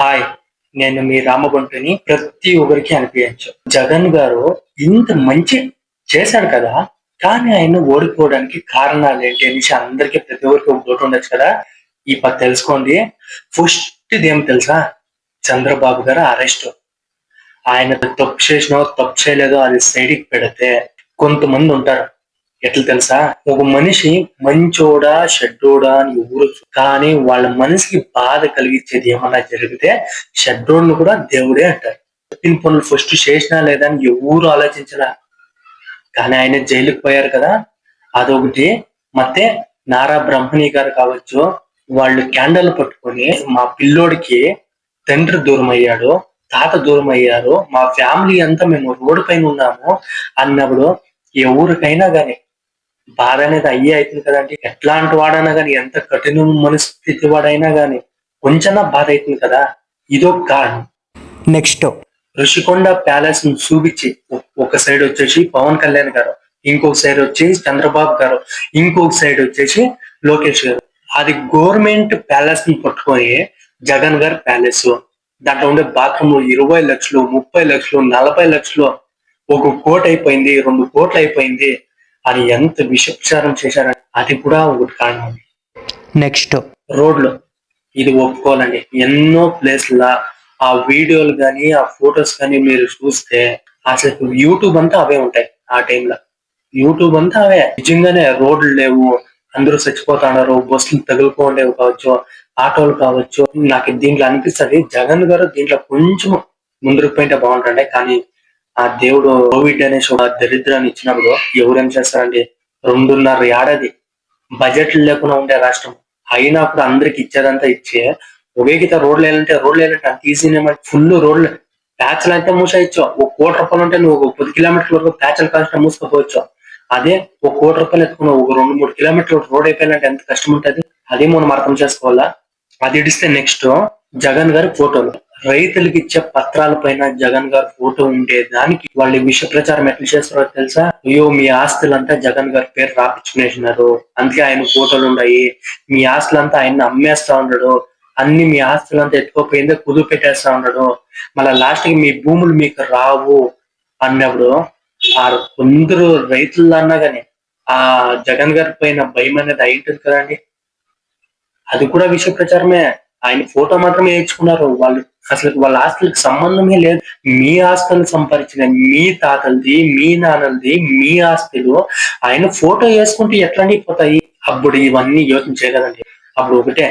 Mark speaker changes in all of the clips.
Speaker 1: Hi నేను మీ రామబంటుని ప్రతి ఒక్కరికి అనిపించచ్చు జగన్ గారు ఇంత మంచి చేశాడు కదా కానీ ఆయన ఓడిపోవడానికి కారణాలు ఏంటి అనేసి అందరికీ ప్రతి ఒక్కరికి ఒక డౌట్ ఉండొచ్చు కదా? ఈ పక్క తెలుసుకోండి. ఫస్ట్ ఏం తెలుసా? చంద్రబాబు గారు అరెస్ట్ ఆయన తప్పు చేసినో తప్పు చేయలేదో అది సైడ్కి పెడితే కొంతమంది ఉంటారు. ఎట్లా తెలుసా? ఒక మనిషి మంచోడా షెడ్డోడా అని ఊరొచ్చు కానీ వాళ్ళ మనసుకి బాధ కలిగించేది ఏమన్నా జరిగితే షడ్డోడ్ని కూడా దేవుడే అంటారు చెప్పిన పనులు ఫస్ట్ చేసినా లేదా అని ఎవరు ఆలోచించరా కానీ ఆయన జైలుకు పోయారు కదా. అదొకటి. మతే నారా బ్రహ్మణి గారు కావచ్చు వాళ్ళు క్యాండల్ పట్టుకొని మా పిల్లోడికి తండ్రి దూరం అయ్యాడు తాత దూరం అయ్యారు మా ఫ్యామిలీ అంతా మేము రోడ్డు పైన ఉన్నాము అన్నప్పుడు ఎవరికైనా కానీ బాధ అనేది అయ్యే అవుతుంది కదండి. ఎట్లాంటి వాడైనా గాని ఎంత కఠిన మనస్థితి వాడైనా గాని కొంచెం బాధ అవుతుంది కదా. ఇదొక కారణం.
Speaker 2: నెక్స్ట్.
Speaker 1: ఋషికొండ ప్యాలెస్ను చూపించి ఒక సైడ్ వచ్చేసి పవన్ కళ్యాణ్ గారు ఇంకొక సైడ్ వచ్చి చంద్రబాబు గారు ఇంకొక సైడ్ వచ్చేసి లోకేష్ గారు. అది గవర్నమెంట్ ప్యాలెస్ని పట్టుకొని జగన్ గారి ప్యాలెస్. దాంట్లో ఉండే బాత్రూమ్ ఇరవై లక్షలు ముప్పై లక్షలు నలభై లక్షలు ఒక కోటి అయిపోయింది రెండు కోట్లు అయిపోయింది. అని ఎంత విషప్రచారం చేశారని అది కూడా ఒకటి కారణం.
Speaker 2: నెక్స్ట్.
Speaker 1: రోడ్లు. ఇది ఒప్పుకోవాలండి. ఎన్నో ప్లేస్ల ఆ వీడియోలు కానీ ఆ ఫొటోస్ కానీ మీరు చూస్తే అసలు యూట్యూబ్ అంతా అవే ఉంటాయి ఆ టైంలో. యూట్యూబ్ అంతా అవే. నిజంగానే రోడ్లు లేవు. అందరూ చచ్చిపోతున్నారు. బస్సులు తగులుకోలేవు కావచ్చు. ఆటోలు కావచ్చు. నాకు దీంట్లో అనిపిస్తుంది. జగన్ గారు దీంట్లో కొంచెం ముందుకు పోయింటే బాగుంటుండే. కానీ ఆ దేవుడు కోవిడ్ అనే ఒక దరిద్రాన్ని ఇచ్చినప్పుడు ఎవరేం చేస్తారండి రెండున్నర ఏడాది బడ్జెట్ లేకుండా ఉండే రాష్ట్రం. అయినా అప్పుడు అందరికి ఇచ్చేదంతా ఇచ్చే ఒకేకిత రోడ్లు వేయాలంటే రోడ్లు వేయాలంటే అంత ఈజీనే ఫుల్ రోడ్లు. ప్యాచ్లు అయితే మూసేయచ్చు. ఒక కోటి రూపాయలు ఉంటే నువ్వు ఒక పది కిలోమీటర్ల వరకు ప్యాచ్లు కాస్ట్ మూసుకోపోవచ్చు. అదే ఒక కోటి రూపాయలు ఎత్తుకున్నావు ఒక రెండు మూడు కిలోమీటర్లు రోడ్ అయిపోయాలంటే ఎంత కష్టం ఉంటుంది? అదే మనం అర్థం చేసుకోవాలా? అది ఇడిస్తే నెక్స్ట్ జగన్ గారి ఫోటోలు. రైతులకు ఇచ్చే పత్రాల పైన జగన్ గారి ఫోటో ఉండే దానికి వాళ్ళు విష ప్రచారం ఎట్లా చేస్తారో తెలుసా? అయ్యో మీ ఆస్తులంతా జగన్ గారి పేరు రాపించుకునేసినారు. అందుకే ఆయన ఫోటోలు ఉన్నాయి. మీ ఆస్తులంతా ఆయన అమ్మేస్తా ఉన్నాడు. అన్ని మీ ఆస్తులంతా ఎత్తుకోపోయిందే కుదువు పెట్టేస్తా ఉన్నాడు. మళ్ళీ లాస్ట్కి మీ భూములు మీకు రావు అన్నప్పుడు ఆ కొందరు రైతులు అన్నా ఆ జగన్ గారి పైన భయం అనేది అయి ఉంటుంది కదండి. అది కూడా విష ప్రచారమే. ఆయన ఫోటో మాత్రమే వేయించుకున్నారు. వాళ్ళు అసలు వాళ్ళ ఆస్తులకు సంబంధమే లేదు. మీ ఆస్తులు సంపాదించిన మీ తాతలది మీ నాన్నలది మీ ఆస్తులు ఆయన ఫోటో వేసుకుంటే ఎట్లా పోతాయి? అప్పుడు ఇవన్నీ యోచన చేయగలండి అప్పుడు ఒకటే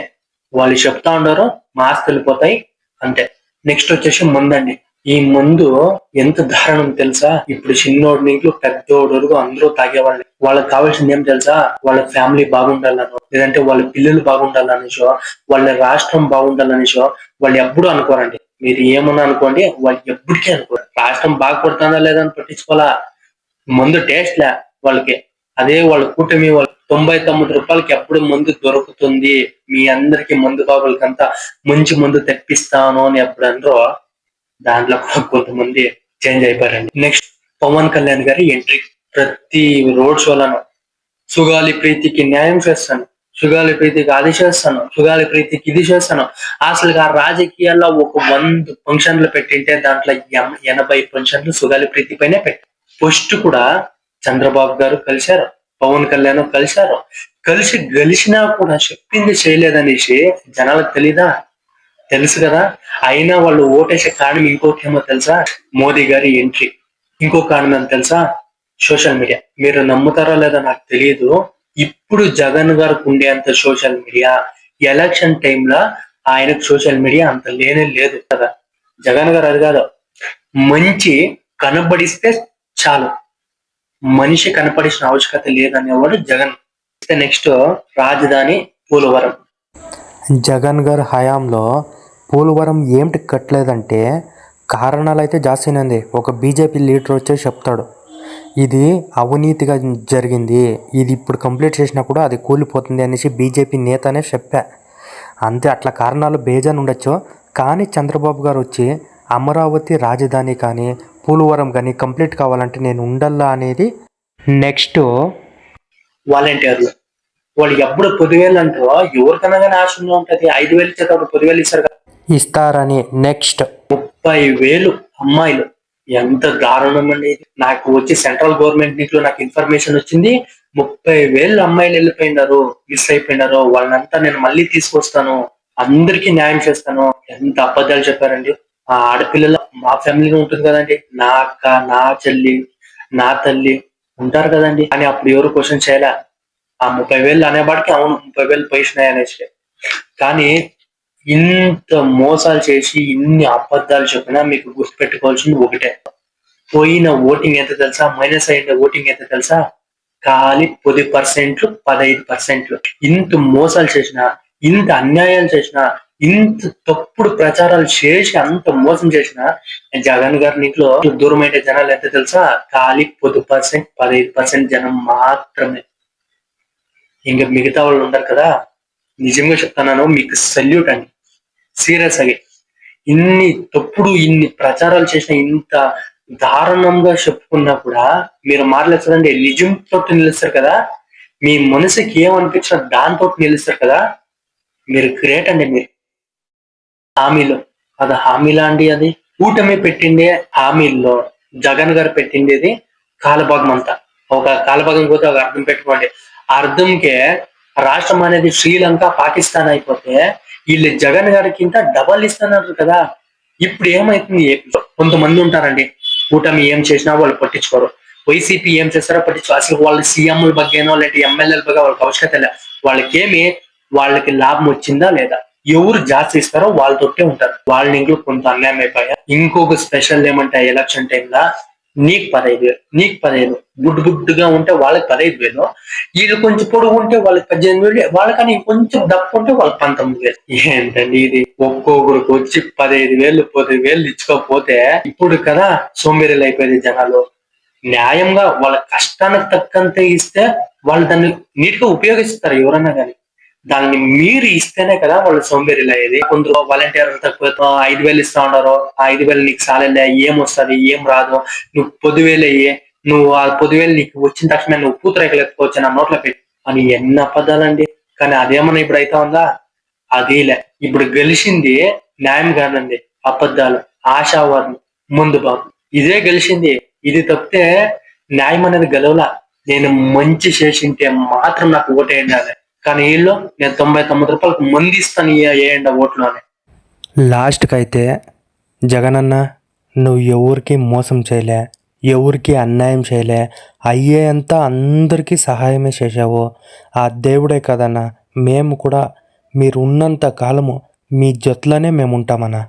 Speaker 1: వాళ్ళు చెప్తా ఉండారు మా ఆస్తులు పోతాయి అంతే. నెక్స్ట్ వచ్చేసి ముందండి. ఈ మందు ఎంత దారుణం తెలుసా? ఇప్పుడు చిన్నోడి నుంచి పెద్దోడు వరకు అందరూ తాగేవాళ్ళు వాళ్ళకి కావాల్సింది ఏం తెలుసా? వాళ్ళ ఫ్యామిలీ బాగుండాలనో లేదంటే వాళ్ళ పిల్లలు బాగుండాలనేసో వాళ్ళ రాష్ట్రం బాగుండాలనేసో వాళ్ళు ఎప్పుడు అనుకోరండి. మీరు ఏమన్నా అనుకోండి వాళ్ళు ఎప్పటికీ అనుకోరు. రాష్ట్రం బాగుపడుతుందా లేదా అని పట్టించుకోవాలా? ముందు టేస్ట్ లే వాళ్ళకి. అదే వాళ్ళ కూటమి వాళ్ళ తొంభై తొమ్మిది రూపాయలకి ఎప్పుడు మందు దొరుకుతుంది? మీ అందరికి మందు బాబులకంతా మంచి మందు తెప్పిస్తాను అని ఎప్పుడు అనరో దాంట్లో కూడా కొంతమంది చేంజ్ అయిపోయారండి. నెక్స్ట్ పవన్ కళ్యాణ్ గారి ఎంట్రీ ప్రతి రోడ్ షోలను సుగాలి ప్రీతికి న్యాయం చేస్తాను. సుగాలి ప్రీతికి అది చేస్తాను. సుగాలి ప్రీతికి ఇది చేస్తాను. అసలు ఆ రాజకీయాల్లో ఒక వంద ఫంక్షన్లు పెట్టింటే దాంట్లో ఎం- ఎనభై ఫంక్షన్లు సుగాలి ప్రీతి పైనే పెట్టి ఫస్ట్ కూడా చంద్రబాబు గారు కలిశారు. పవన్ కళ్యాణ్ కలిశారు. కలిసి గెలిచినా కూడా చెప్పింది చేయలేదనేసి జనాలకు తెలీదా? తెలుసు కదా? అయినా వాళ్ళు ఓటేసే కారణం ఇంకోటి ఏమో తెలుసా? మోదీ గారి ఎంట్రీ ఇంకో కారణం తెలుసా? సోషల్ మీడియా మీరు నమ్ముతారో లేదో నాకు తెలియదు ఇప్పుడు జగన్ గారికి ఉండేంత సోషల్ మీడియా ఎలక్షన్ టైంలో ఆయనకు సోషల్ మీడియా అంత లేనే లేదు కదా? జగన్ గారు అది కాదు. మంచి కనబడిస్తే చాలు. మనిషి కనపడిసిన ఆవశ్యకత లేదనేవాడు జగన్. నెక్స్ట్ రాజధాని పోలవరం.
Speaker 2: జగన్ గారి హయాంలో పోలవరం ఏమిటి కట్టలేదంటే కారణాలు అయితే జాస్తినంది. ఒక బీజేపీ లీడర్ వచ్చే చెప్తాడు. ఇది అవినీతిగా జరిగింది. ఇది ఇప్పుడు కంప్లీట్ చేసినా కూడా అది కూలిపోతుంది అనేసి బీజేపీ నేతనే చెప్పా. అంతే అట్లా కారణాలు బేజాన్ ఉండొచ్చు. కానీ చంద్రబాబు గారు వచ్చి అమరావతి రాజధాని కానీ పోలవరం కానీ కంప్లీట్ కావాలంటే నేను ఉండల్లా అనేది నెక్స్ట్
Speaker 1: వాలంటీర్లు. వాళ్ళు ఎప్పుడు పొదివేలు అంటారో ఎవరికైనా కానీ ఆశ ఉంటుంది. ఐదు వేలు ఇచ్చేటప్పుడు పొదివేలు ఇస్తారు
Speaker 2: ఇస్తారని నెక్స్ట్.
Speaker 1: ముప్పై వేలు అమ్మాయిలు. ఎంత దారుణం అండి నాకు వచ్చి సెంట్రల్ గవర్నమెంట్ నీటిలో నాకు ఇన్ఫర్మేషన్ వచ్చింది. ముప్పై వేలు అమ్మాయిలు వెళ్ళిపోయినారు. మిస్ అయిపోయినారు. వాళ్ళంతా నేను మళ్ళీ తీసుకొస్తాను. అందరికీ న్యాయం చేస్తాను. ఎంత అబద్ధాలు చెప్పారండి. ఆ ఆడపిల్లలు మా ఫ్యామిలీలో ఉంటుంది కదండి. నా అక్క నా చెల్లి నా తల్లి ఉంటారు కదండి. అని అప్పుడు ఎవరు క్వశ్చన్ చేయలే? ఆ ముప్పై వేలు అనేవాడికి అవును ముప్పై వేలు పోయినాయి అనేసి. కానీ ఇంత మోసాలు చేసి ఇన్ని అబద్ధాలు చెప్పినా మీకు గుర్తుపెట్టుకోవాల్సింది ఒకటే. పోయిన ఓటింగ్ ఎంత తెలుసా? మైనస్ అయిన ఓటింగ్ ఎంత తెలుసా? ఖాళీ పది పర్సెంట్లు పదహైదు పర్సెంట్లు. ఇంత మోసాలు చేసిన ఇంత అన్యాయాలు చేసిన ఇంత తప్పుడు ప్రచారాలు చేసి అంత మోసం చేసిన జగన్ గారి ఇంట్లో దూరమైన జనాలు ఎంత తెలుసా? ఖాళీ పది పర్సెంట్ పదహైదు పర్సెంట్ జనం మాత్రమే. ఇంకా మిగతా వాళ్ళు ఉండరు కదా? నిజంగా చెప్తున్నాను మీకు సల్యూట్ అండి. సీరియస్ అవి ఇన్ని తప్పుడు ఇన్ని ప్రచారాలు చేసిన ఇంత దారుణంగా చెప్పుకున్నా కూడా మీరు మాట్లాడుతుందండి నిజం తోటి నిలుస్తారు కదా. మీ మనసుకి ఏమనిపించినా దాంతో నిలుస్తారు కదా. మీరు గ్రేట్ అండి మీరు. హామీలో. అది హామీలా అండి అది? కూటమి పెట్టిండే హామీల్లో జగన్ గారు పెట్టిండేది కాలభాగం అంతా. ఒక కాలభాగం పోతే ఒక అర్థం పెట్టుకోండి. ఆ అర్థంకే రాష్ట్రం అనేది శ్రీలంక పాకిస్తాన్ అయిపోతే వీళ్ళు జగన్ గారి కింద డబల్ ఇస్తున్నారు కదా ఇప్పుడు ఏమైతుంది కొంతమంది ఉంటారండి కూటమి ఏం చేసినా వాళ్ళు పట్టించుకోరు వైసీపీ ఏం చేస్తారో పట్టించుకో అసలు వాళ్ళ సీఎంల బగ్గేనో లేదంటే ఎమ్మెల్యేల ಬಗ್ಗೆ వాళ్ళకి అవసరం లేదు వాళ్ళకేమి వాళ్ళకి లాభం వచ్చిందా లేదా ఎవరు జాస్తి ఇస్తారో వాళ్ళతోటే ఉంటారు వాళ్ళ ఇంట్లో కొంత అన్యాయం అయిపోయా ఇంకొక స్పెషల్ ఏమంటే ఎలక్షన్ టైంలో నీకు పదహైదు వేలు నీకు పదహైదు గుడ్డు గుడ్డుగా ఉంటే వాళ్ళకి పదహైదు వేలు వీళ్ళు కొంచెం పొడుగు ఉంటే వాళ్ళకి పద్దెనిమిది వేలు వాళ్ళకని కొంచెం దప్పు ఉంటే వాళ్ళకి పంతొమ్మిది వేలు. ఏంటండి ఇది? ఒక్కొక్కరికి వచ్చి పదహైదు వేలు పది వేలు ఇచ్చుకోకపోతే ఇప్పుడు కదా సోమేరీలు అయిపోయింది జనాలు. న్యాయంగా వాళ్ళ కష్టానికి తక్కువ ఇస్తే వాళ్ళు దాన్ని నీట్గా ఉపయోగిస్తారు ఎవరన్నా కానీ. దాన్ని మీరు ఇస్తేనే కదా వాళ్ళు సోంబేరీలు అయ్యేది. కొందరు వాలంటీర్ తక్కువ ఐదు వేలు ఇస్తా ఉన్నారు ఆ ఐదు వేలు నీకు సాలేలే ఏం వస్తుంది ఏం రాదు. నువ్వు పొదువేలు అయ్యి నువ్వు ఆ పొద్దువేలు నీకు వచ్చిన తక్షణమే నువ్వు పూతరేకలేకపోవచ్చు నా నోట్లో పెట్టి. అని ఎన్ని అబద్ధాలండి. కానీ అదేమన్నా ఇప్పుడు అయితే ఉందా? అదేలే. ఇప్పుడు గెలిచింది న్యాయం కాదండి. అబద్ధాలు ఆశావాదం ముందు బాబు ఇదే గెలిచింది. ఇది తప్పితే న్యాయం అనేది గెలవలా. నేను మంచి చేసింటే మాత్రం నాకు ఓటేయండి అని కానీ వీళ్ళు నేను తొంభై తొమ్మిది రూపాయలకు మంది ఇస్తాను వేయండి ఓట్లు అని.
Speaker 2: లాస్ట్కి అయితే జగనన్న నువ్వు ఎవరికి మోసం చేయలే ఎవరికి అన్యాయం చేయలే అయ్యేంత అందరికీ సహాయమే చేసావు ఆ దేవుడే కదన్నా మేము కూడా మీరు ఉన్నంత కాలము మీ జొత్లోనే మేము ఉంటామన్నా.